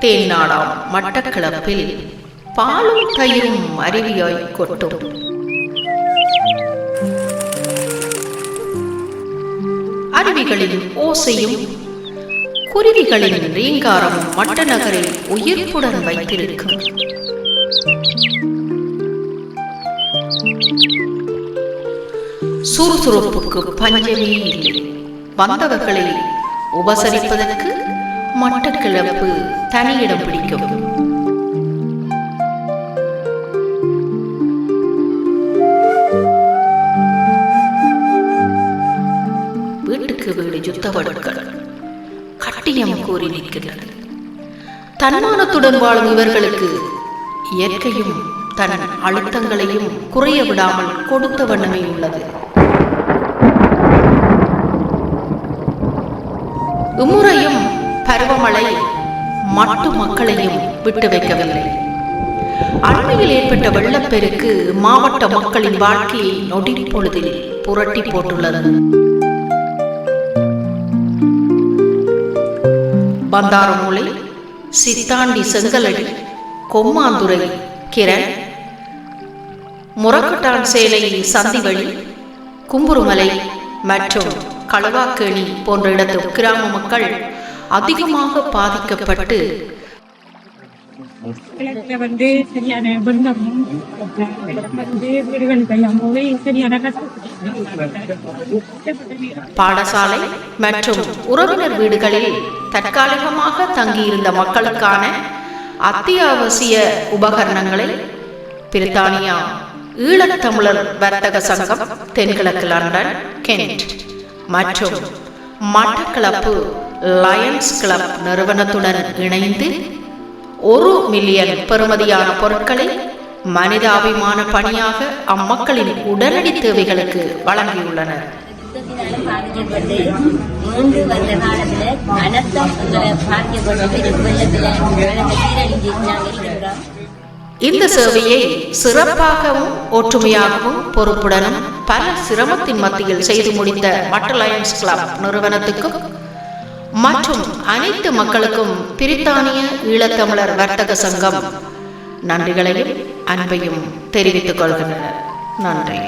தேன்னாடாம் மட்டக்களப்பில் பாலும் தயிரும் அருவியாய் கொட்டும். அருவிகளின் ஓசையும் குருவிகளின் ரீங்காரமும் மட்ட நகரை உயிர்ப்புடன் வைத்திருக்கும். சுறுசுறுப்புக்கு பஞ்சமே இல்லை. வந்தவர்களை உபசரிப்பதற்கு மட்டக்கிழப்பு தனியிடம் பிடிக்கும். வீட்டுக்கு வீடு யுத்தவடுக்கள் கட்டியம் கூறி நிற்கிறது. தன்மானத்துடன் வாழும் இவர்களுக்கு இயற்கையும் தன் அழுத்தங்களையும் குறைய விடாமல் கொடுத்த வண்ணமே உள்ளது. இம்முறையும் பருவமழை மட்டு மக்களையும் விட்டு வைக்கவில்லை. அண்மையில் ஏற்பட்ட வெள்ளப்பெருக்கு மாவட்ட மக்களின் வாழ்க்கையை நொடி பொழுதில் புரட்டி போட்டுள்ளது. பந்தாரமூலை சித்தாண்டி செங்கலடி கொம்மாந்துறை கிரண் முரக்கட்டான் சேலை சந்திவழி கும்புருமலை மற்றும் களவாக்கேணி போன்ற இடத்து கிராம மக்கள் அதிகமாக பாதிக்கப்பட்டு கிழக்குல வந்து சரியான வந்து போய் பாடசாலை மற்றும் உறவினர் வீடுகளில் தற்காலிகமாக தங்கியிருந்த மக்களுக்கான அத்தியாவசிய உபகரணங்களை பிரித்தானியா ஈழத்தமிழர் வர்த்தக சங்கம் தென்கிழக்கு லண்டன் கென்ட் மற்றும் மட்டக்களப்பு லயன்ஸ் கிளப் நிறுவனத்துடன் இணைந்து ஒரு மில்லியன் பெறுமதியான பொருட்களை மனிதாபிமான பணியாக அம்மக்களின் உடனடி தேவைகளுக்கு வழங்கியுள்ளனர். பாதிக்கப்பட்டு காலத்துல அனர்த்தம் பாதிக்கப்பட்டு பெரும் வெள்ளத்துல இருக்கிறோம் இந்த சேவையை சிறப்பாகவும் ஒற்றுமையாகவும் பொறுப்புடனும் பல சிரமத்தின் மத்தியில் செய்து முடித்த மட்ட லயன்ஸ் கிளப் நிறுவனத்துக்கும் மற்றும் அனைத்து மக்களுக்கும் பிரித்தானிய ஈழத்தமிழர் வர்த்தக சங்கம் நன்றிகளையும் அன்பையும் தெரிவித்துக் கொள்கின்றனர். நன்றி.